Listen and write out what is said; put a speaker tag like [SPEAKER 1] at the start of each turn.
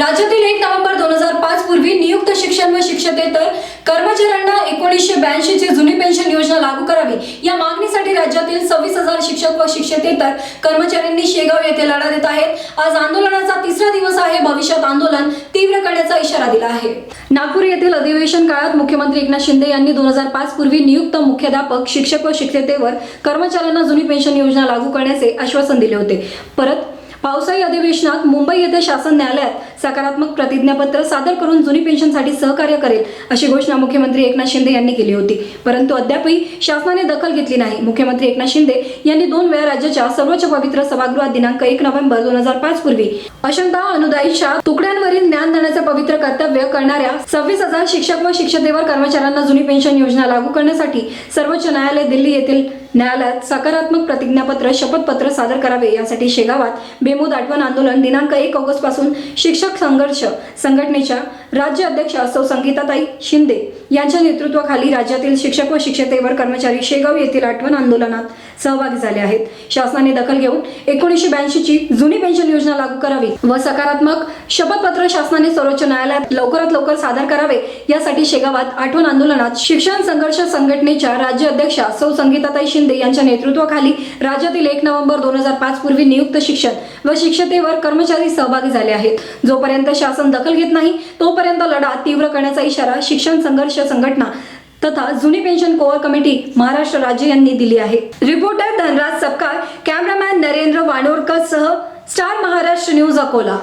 [SPEAKER 1] राज्यातील एक नोव्हेंबर दोन हजार पाच पूर्वी नियुक्त शिक्षण व शिक्षकेतर कर्मचाऱ्यांना एकोणीसशे ब्याऐंशी ची जुनी पेन्शन योजना लागू करावी. या मागणीसाठी राज्यातील सव्वीस हजार शिक्षक व शिक्षकेतर कर्मचाऱ्यांनी शेगाव येथे लढा देत आहेत. आज आंदोलनाचा तिसरा दिवस आहे. भविष्यात आंदोलन तीव्र करण्याचा इशारा दिला आहे. नागपूर येथील अधिवेशन काळात मुख्यमंत्री एकनाथ शिंदे यांनी दोन हजार पाच पूर्वी नियुक्त मुख्याध्यापक शिक्षक व शिक्षकेतर कर्मचाऱ्यांना जुनी पेन्शन योजना लागू करण्याचे आश्वासन दिले होते. परत पावसाळी अधिवेशनात मुंबई येथे शासन न्यायालयात सकारात्मक प्रतिज्ञापत्र सादर करून जुनी पेन्शनसाठी सहकार्य करेल अशी घोषणा मुख्यमंत्री एकनाथ शिंदे यांनी केली होती. परंतु अद्यापही शासनाने दखल घेतली नाही. मुख्यमंत्री एकनाथ शिंदे यांनी दोन वेळा राज्याच्या सर्वोच्च पवित्र सभागृहात दिनांक एक नोव्हेंबर दोन हजार पाच पूर्वी अशंका अनुदायीच्या तुकड्यांवरील ज्ञान देण्याचे पवित्र कर्तव्य करणाऱ्या सव्वीस हजार शिक्षक व शिक्षकेवर कर्मचाऱ्यांना जुनी पेन्शन योजना लागू करण्यासाठी सर्वोच्च न्यायालय दिल्ली येथील न्यायालयात सकारात्मक प्रतिज्ञापत्र शपथपत्र सादर करावे यासाठी शेगावात बेमुद आठवण आंदोलन दिनांक एक ऑगस्टपासून शिक्षक संघर्ष संघटनेच्या राज्य अध्यक्ष सौ संगीताताई शिंदे यांच्या नेतृत्वाखाली राज्यातील शिक्षक व शिक्षकेवर कर्मचारी शेगाव येथील आठवण आंदोलनात सहभागी झाले आहेत. शासनाने दखल घेऊन एकोणीसशे ब्याऐंशीची जुनी पेन्शन योजना लागू करावी व सकारात्मक शपथपत्र शासनाने सर्वोच्च न्यायालयात लवकरात लवकर सादर करावे यासाठी शेगावात आठवण आंदोलनात शिक्षण संघर्ष संघटनेच्या राज्य अध्यक्षा सौ संगीताताई शिंदे यांच्या नेतृत्वाखाली राज्यातील एक नोव्हेंबर दोन हजार पाच पूर्वी नियुक्त शिक्षण व शिक्षतेवर कर्मचारी सहभागी झाले आहेत. जोपर्यंत शासन दखल घेत नाही तोपर्यंत लढा तीव्र करण्याचा इशारा शिक्षण संघर्ष संघटना तथा जुनी पेन्शन कोअर कमिटी महाराष्ट्र राज्य यांनी दिली आहे. रिपोर्टर धनराज सपकाळ कॅमेरामॅन नरेंद्र वाडोरकर सह स्टार महाराष्ट्र न्यूज अकोला.